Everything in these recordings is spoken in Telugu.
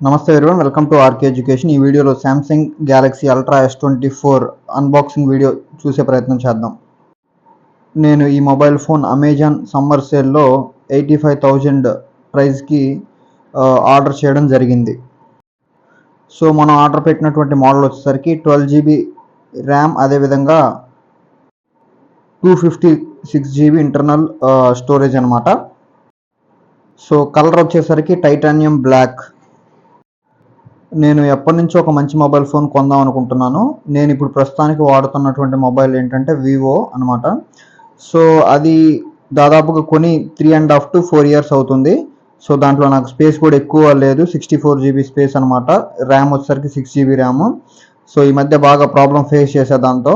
నమస్తే everyone welcome to RK education ఈ వీడియోలో Samsung Galaxy Ultra S twenty four unboxing video చూసే ప్రయత్నం చేద్దాం. నేను ఈ మొబైల్ ఫోన్ అమెజాన్ సమ్మర్ సేల్లో ఎయిటీ ఫైవ్ థౌజండ్ ప్రైస్కి ఆర్డర్ చేయడం జరిగింది. సో మనం ఆర్డర్ పెట్టినటువంటి మోడల్ వచ్చేసరికి ట్వెల్వ్ జీబీ ర్యామ్ అదేవిధంగా two fifty six GB internal storage అనమాట సో కలర్ వచ్చేసరికి టైటానియం బ్లాక్ నేను ఎప్పటి నుంచో ఒక మంచి మొబైల్ ఫోన్ కొందాం అనుకుంటున్నాను. నేను ఇప్పుడు ప్రస్తుతానికి వాడుతున్నటువంటి మొబైల్ ఏంటంటే వివో అనమాట సో అది దాదాపుగా కొని three and half to four years అవుతుంది. సో దాంట్లో నాకు స్పేస్ కూడా ఎక్కువ లేదు. సిక్స్టీ ఫోర్ జీబీ స్పేస్ అనమాట ర్యామ్ వచ్చేసరికి సిక్స్ జీబీ ర్యామ్ సో ఈ మధ్య బాగా ప్రాబ్లం ఫేస్ చేసే దాంతో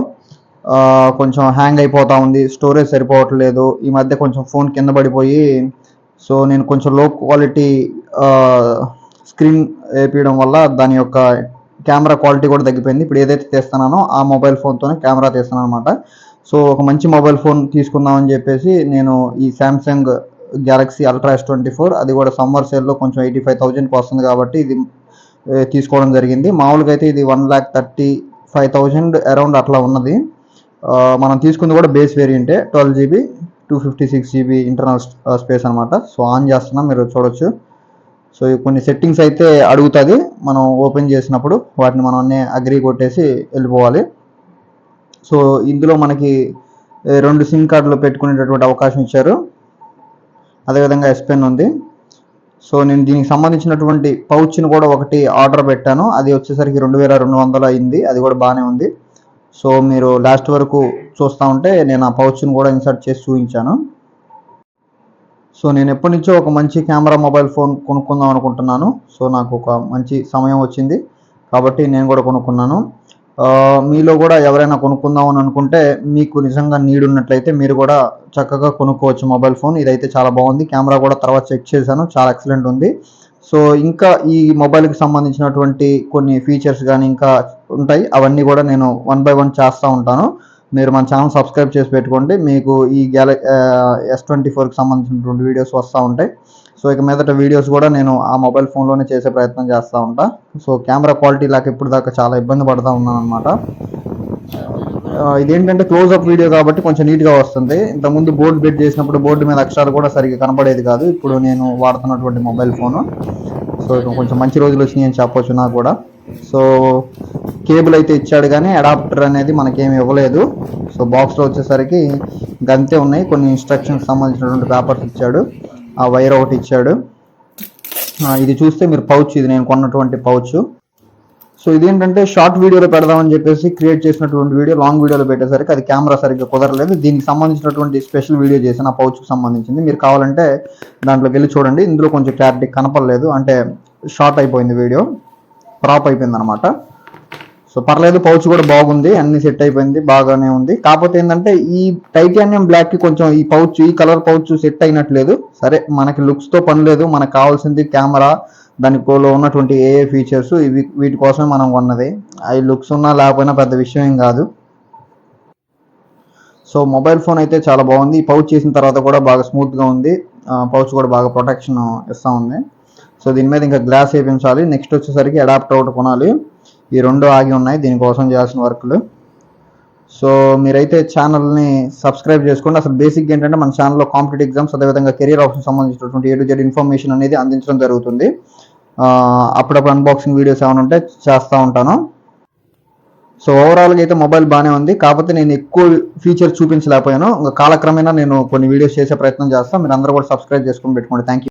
కొంచెం హ్యాంగ్ అయిపోతూ ఉంది. స్టోరేజ్ సరిపోవట్లేదు. ఈ మధ్య కొంచెం ఫోన్ కింద పడిపోయి సో నేను కొంచెం లో క్వాలిటీ స్క్రీన్ వేపించడం వల్ల దాని యొక్క కెమెరా క్వాలిటీ కూడా తగ్గిపోయింది. ఇప్పుడు ఏదైతే తీస్తున్నానో ఆ మొబైల్ ఫోన్తోనే కెమెరా తీస్తున్నాను అనమాట సో ఒక మంచి మొబైల్ ఫోన్ తీసుకుందామని చెప్పేసి నేను ఈ Samsung Galaxy Ultra S twenty four అది కూడా సమ్మర్ సేల్లో కొంచెం ఎయిటీ ఫైవ్ థౌజండ్కి వస్తుంది కాబట్టి ఇది తీసుకోవడం జరిగింది. మామూలుగా అయితే ఇది one lakh thirty five thousand around అట్లా ఉన్నది. మనం తీసుకుంది కూడా base వేరియంటే twelve GB two fifty six GB internal space అనమాట సో ఆన్ చేస్తున్నా మీరు చూడొచ్చు. సో ఈ కొన్ని సెట్టింగ్స్ అయితే అడుగుతుంది. మనం ఓపెన్ చేసినప్పుడు వాటిని మనం అన్నీ అగ్రి కొట్టేసి వెళ్ళిపోవాలి. సో ఇందులో మనకి రెండు సిమ్ కార్డులు పెట్టుకునేటటువంటి అవకాశం ఇచ్చారు. అదేవిధంగా ఎస్పెన్ ఉంది. సో నేను దీనికి సంబంధించినటువంటి పౌచ్ని కూడా ఒకటి ఆర్డర్ పెట్టాను. అది వచ్చేసరికి రెండు వేల రెండు వందలు అయింది. అది కూడా బాగానే ఉంది. సో మీరు లాస్ట్ వరకు చూస్తూ ఉంటే నేను ఆ పౌచ్ని కూడా ఇన్సర్ట్ చేసి చూపించాను. సో నేను ఎప్పటి నుంచో ఒక మంచి కెమెరా మొబైల్ ఫోన్ కొనుక్కుందాం అనుకుంటున్నాను. సో నాకు ఒక మంచి సమయం వచ్చింది. కాబట్టి నేను కూడా కొనుక్కున్నాను. మీలో కూడా ఎవరైనా కొనుక్కుందాం అని అనుకుంటే మీకు నిజంగా నీడ్ ఉన్నట్లయితే మీరు కూడా చక్కగా కొనుక్కోవచ్చు మొబైల్ ఫోన్. ఇదైతే చాలా బాగుంది. కెమెరా కూడా తర్వాత చెక్ చేశాను. చాలా ఎక్సలెంట్ ఉంది. సో ఇంకా ఈ మొబైల్కి సంబంధించినటువంటి కొన్ని ఫీచర్స్ కానీ ఇంకా ఉంటాయి. అవన్నీ కూడా నేను వన్ బై వన్ చేస్తూ ఉంటాను. మీరు మన ఛానల్ సబ్స్క్రైబ్ చేసి పెట్టుకోండి. మీకు ఈ గ్యాల ఎస్ ట్వంటీ ఫోర్కి సంబంధించినటువంటి వీడియోస్ వస్తూ ఉంటాయి. సో ఇక మీదట వీడియోస్ కూడా నేను ఆ మొబైల్ ఫోన్లోనే చేసే ప్రయత్నం చేస్తూ ఉంటా. సో కెమెరా క్వాలిటీ లాగా ఇప్పుడు దాకా చాలా ఇబ్బంది పడుతూ ఉన్నాను అనమాట ఇదేంటంటే క్లోజ్అప్ వీడియో కాబట్టి కొంచెం నీట్గా వస్తుంది. ఇంతకుముందు బోర్డు బెడ్ చేసినప్పుడు బోర్డు మీద అక్షరాలు కూడా సరిగ్గా కనపడేది కాదు. ఇప్పుడు నేను వాడుతున్నటువంటి మొబైల్ ఫోను. సో ఇక కొంచెం మంచి రోజులు వచ్చినాయి అని చెప్పొచ్చు నాకు కూడా. సో కేబుల్ అయితే ఇచ్చాడు కానీ అడాప్టర్ అనేది మనకేమి ఇవ్వలేదు. సో బాక్స్లో వచ్చేసరికి గంతే ఉన్నాయి. కొన్ని ఇన్స్ట్రక్షన్స్ సంబంధించినటువంటి పేపర్స్ ఇచ్చాడు. ఆ వైర్ ఒకటి ఇచ్చాడు. ఇది చూస్తే మీరు పౌచ్ ఇది నేను కొన్నటువంటి పౌచ్ సో ఇదేంటంటే షార్ట్ వీడియోలో పెడదామని చెప్పేసి క్రియేట్ చేసినటువంటి వీడియో లాంగ్ వీడియోలో పెట్టేసరికి అది కెమెరా సరిగ్గా కుదరలేదు. దీనికి సంబంధించినటువంటి స్పెషల్ వీడియో చేసిన ఆ పౌచ్కి సంబంధించింది. మీరు కావాలంటే దాంట్లోకి వెళ్ళి చూడండి. ఇందులో కొంచెం క్లారిటీ కనపడలేదు. అంటే షార్ట్ అయిపోయింది వీడియో క్రాప్ అయిపోయింది అనమాట సో పర్లేదు పౌచ్ కూడా బాగుంది అన్ని సెట్ అయిపోయింది బాగానే ఉంది. కాకపోతే ఏంటంటే ఈ టైటానియం బ్లాక్కి కొంచెం ఈ పౌచ్ ఈ కలర్ పౌచ్ సెట్ అయినట్లేదు. సరే మనకి లుక్స్తో పని లేదు మనకు కావాల్సింది కెమెరా దానికోలో ఉన్నటువంటి ఏ ఫీచర్స్ ఇవి వీటి కోసమే మనం కొన్నది. అవి లుక్స్ ఉన్నా లేకపోయినా పెద్ద విషయం ఏం కాదు. సో మొబైల్ ఫోన్ అయితే చాలా బాగుంది. ఈ పౌచ్ చేసిన తర్వాత కూడా బాగా స్మూత్గా ఉంది. పౌచ్ కూడా బాగా ప్రొటెక్షన్ ఇస్తూ ఉంది. సో దీని మీద ఇంకా గ్లాస్ వేయించాలి నెక్స్ట్ వచ్చేసరికి అడాప్టర్ ఒకటి కొనాలి. ఈ రెండు ఆగి ఉన్నాయి. దీనికోసం చేయాల్సిన వర్క్లు. సో మీరైతే ఛానల్ని సబ్స్క్రైబ్ చేసుకోండి. అసలు బేసిక్ ఏంటంటే మన ఛానల్లో కాంపిటేటివ్ ఎగ్జామ్స్ అదేవిధంగా కెరీర్ ఆప్షన్ సంబంధించినటువంటి ఏ టు జెడ్ ఇన్ఫర్మేషన్ అనేది అందించడం జరుగుతుంది. అప్పుడప్పుడు అన్బాక్సింగ్ వీడియోస్ ఏమైనా ఉంటే చేస్తూ ఉంటాను. సో ఓవరాల్గా అయితే మొబైల్ బాగానే ఉంది. కాకపోతే నేను ఎక్కువ ఫీచర్స్ చూపించలేకపోయాను. ఇంకా కాలక్రమేణా నేను కొన్ని వీడియోస్ చేసే ప్రయత్నం చేస్తాను మీరు అందరూ కూడా సబ్స్క్రైబ్ చేసుకొని పెట్టుకోండి. Thank you